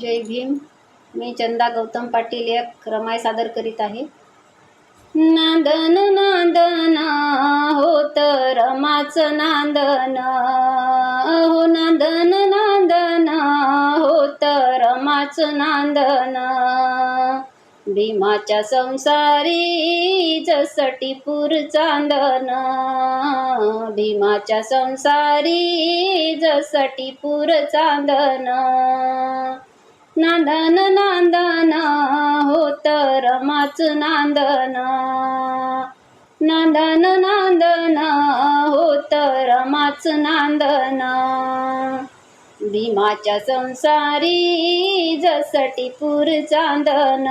जय भीम. मी चंदा गौतम पाटील एक रमाय सादर करीत आहे. नांदन नांदन होत रमाच नांदन. हो नांदन नांदन होत रमाच नांदन. भीमाच्या संसारी जसटी पूर चांदन. भीमाच्या संसारी जसटी पूर चांदन. नांदन नांदन होत रमाच नांदन. नांदन नांदन होत रमाच नांदन. भीमाच्या संसारी जसटी पूर चांदन.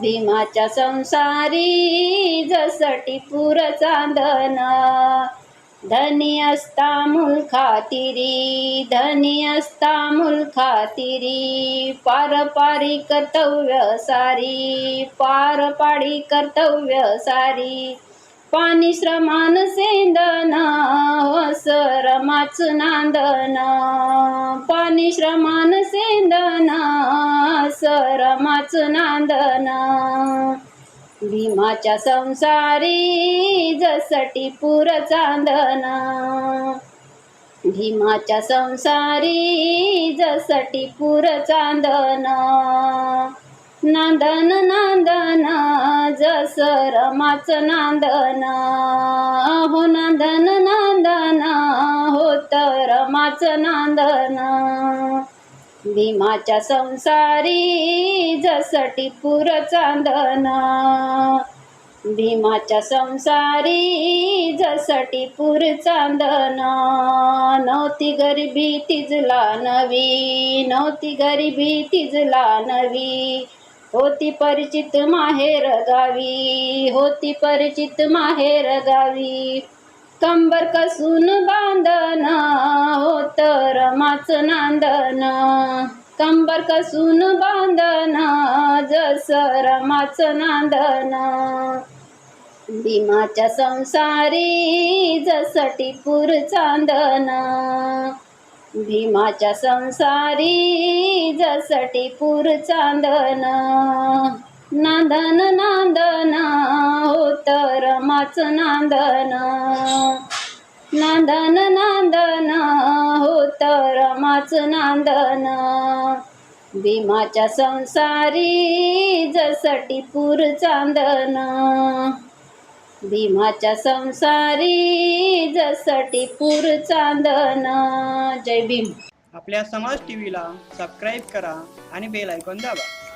भीमाच्या संसारी जसटी पूर चांदन. धनी असता मुलखातिरी धनी असता मुलखातिरी पार पारी कर्तव्य सारी पार पाडी कर्तव्य सारी. पाणी श्रमान सेंदन सरमाच नांदन. पाणी श्रमान सेंदन सरमाच नांदन. भीमाच्या संसारी जसटी पुर चांदना. भीमाच्या संसारी जसटी पुर चांदना. नांदन नांदन जस रमाच नांदन. हो नांदन नांदन होत रमाच नांदन. भीमाच्या संसारी जसटी पुर चांदन. भीमाच्या संसारी जसटी पुर चांदन. नव्हती गरिबी तिजला नवी नव्हती गरिबी तिजला नवी. होती परिचित माहेर गावी होती परिचित माहेर गावी. कंबर कसून बांधन होत रमाच नांदन कंबर कसून बांधन जस रमाच नांदन भीमाच्या संसारी जसटी पूर चांदन भीमाच्या संसारी जसटी पूर चांदन नांदन ना नाच नांदन. नांदन नांदन होत रमाच नांदन. भीमाच्या संसारी जसटी पूर चांदन. भीमाच्या संसारी जसटी पूर चांदन. जय भीम. आपल्या समाज टीव्हीला सबस्क्राईब करा आणि बेल ऐकून दाबा.